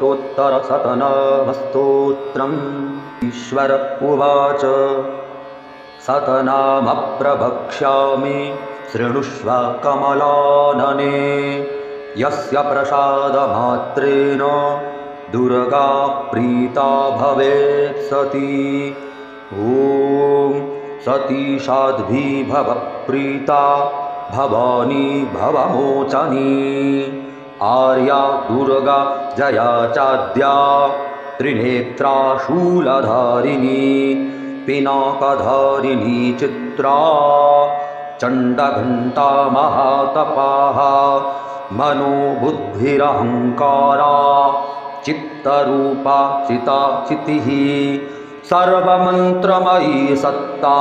दुर्गाष्टोत्तरशतनामस्तोत्रम् ईश्वर उवाच शतनामप्रभक्ष्यामि शृणुष्व कमलानने। यस्य प्रसादमात्रेण दुर्गा प्रीता भवेत् सती। ॐ सती भव प्रीता भवानी भवमोचनी आर्या दुर्गा जया चाद्या त्रिनेत्रा शूलधारिणी पिनाकधारिणी चित्रा, चण्डघण्टा महातपाः, मनोबुद्धिरहङ्कारा, चित्तरूपा चिता चितिः सर्वमन्त्रमयी सत्ता,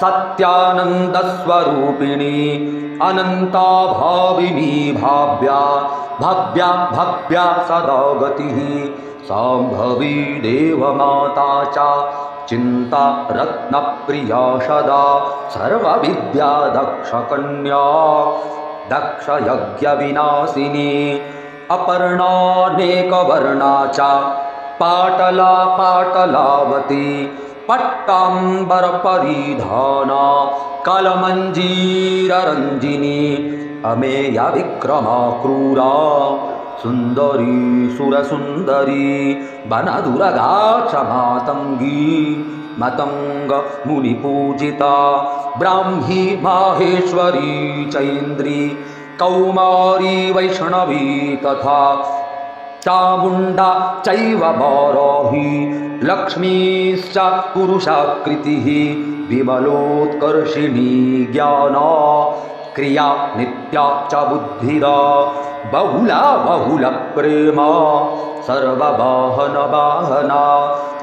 सत्यानन्दस्वरूपिणी अनन्ता भाविनी भाव्या भव्या भव्या सदा गतिः साम्भवी देवमाता च चिन्ता रत्नप्रिया सदा सर्वविद्या दक्षकन्या दक्षयज्ञविनाशिनी अपर्णानेकवर्णा च पाटला पाटलावती पट्टाम्बरपरिधाना कलमञ्जीररञ्जिनी अमेया विक्रमा क्रूरा। सुन्दरी सुरसुन्दरी वनदुरगा च मातङ्गी मतङ्गमुनिपूजिता ब्राह्मी माहेश्वरी चैन्द्री कौमारी वैष्णवी तथा चामुण्डा चैव वाराही लक्ष्मीश्च पुरुषाकृतिः विमलोत्कर्षिणी ज्ञाना। क्रिया नित्या च बुद्धिरा। बहुला बहुलप्रेमा सर्ववाहनवाहना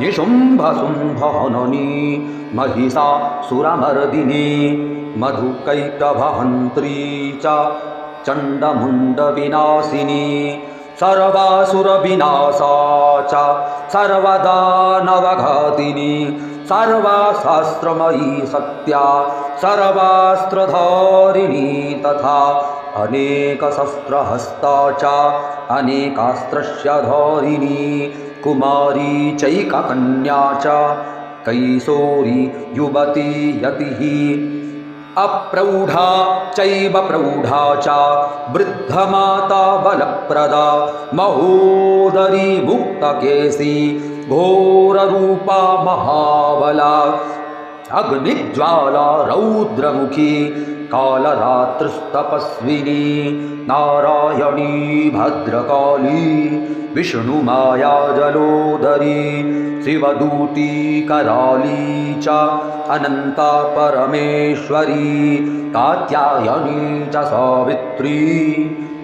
निशुम्भशुम्भहननी महिषा सुरमर्दिनी। मधुकैटभहन्त्री च। चण्डमुण्डविनाशिनी सर्वासुरविनाशा च सर्वदा नवघातिनी, सर्वाशास्त्रमयी सत्या, सर्वास्त्रधारिणी तथा अनेकशस्त्रहस्ता च अनेकास्त्रस्य धारिणी कुमारी चैककन्या च कैशोरी युवती यतिः। अप्रौढा चैव प्रौढा च। वृद्धमाता बलप्रदा महोदरी मुक्तकेशी घोररूपा महाबला अग्निज्वाला रौद्रमुखी कालरात्रिस्तपस्विनी नारायणी भद्रकाली विष्णुमाया जलोदरी शिवदूती कराली च अनन्ता परमेश्वरी कात्यायनी च सावित्री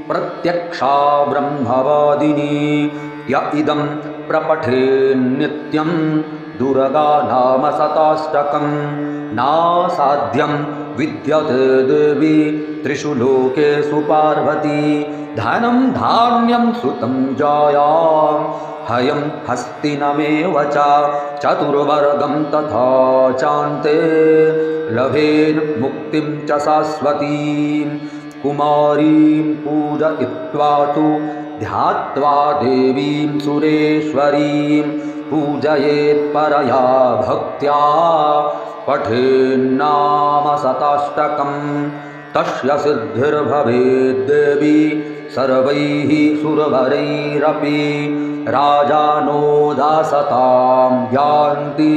प्रत्यक्षा ब्रह्मवादिनी य इदं प्रपठेन्नित्यं दुर्गा नाम शताष्टकं नासाध्यं विद्यते देवी त्रिषु लोकेषु पार्वती। धनं धान्यं सुतं जायां हयं हस्तिनमेव च चतुर्वर्गं तथा चान्ते। लभेन् मुक्तिं च शाश्वतीं कुमारीं पूजयित्वा तु ध्यात्वा देवीं सुरेश्वरीं। पूजयेत्परया भक्त्या पठेन्नाम शताष्टकं तस्य सिद्धिर्भवेद्देवी सर्वैः सुरवरैरपि राजानो दासतां यान्ति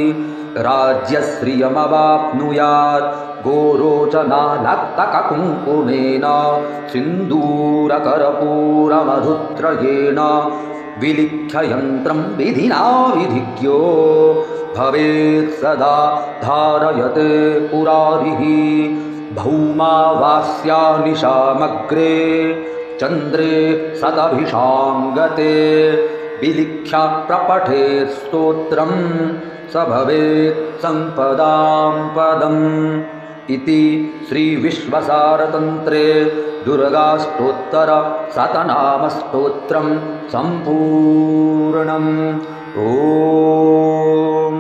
राज्यश्रियमवाप्नुयात् गोरोचनानक्तककुङ्कुमेन सिन्दूरकरपूरमधुत्रयेण विलिख्ययन्त्रं विधिना विधिज्ञो। भवेत् सदा धारयते पुरारिः। भौमावास्या निशामग्रे चन्द्रे सदभिषाङ्गते। विलिख्य प्रपठे स्तोत्रं स भवेत् सम्पदां पदम् इति श्रीविश्वसारतन्त्रे दुर्गाष्टोत्तरशतनामस्तोत्रं सम्पूर्णम्। ॐ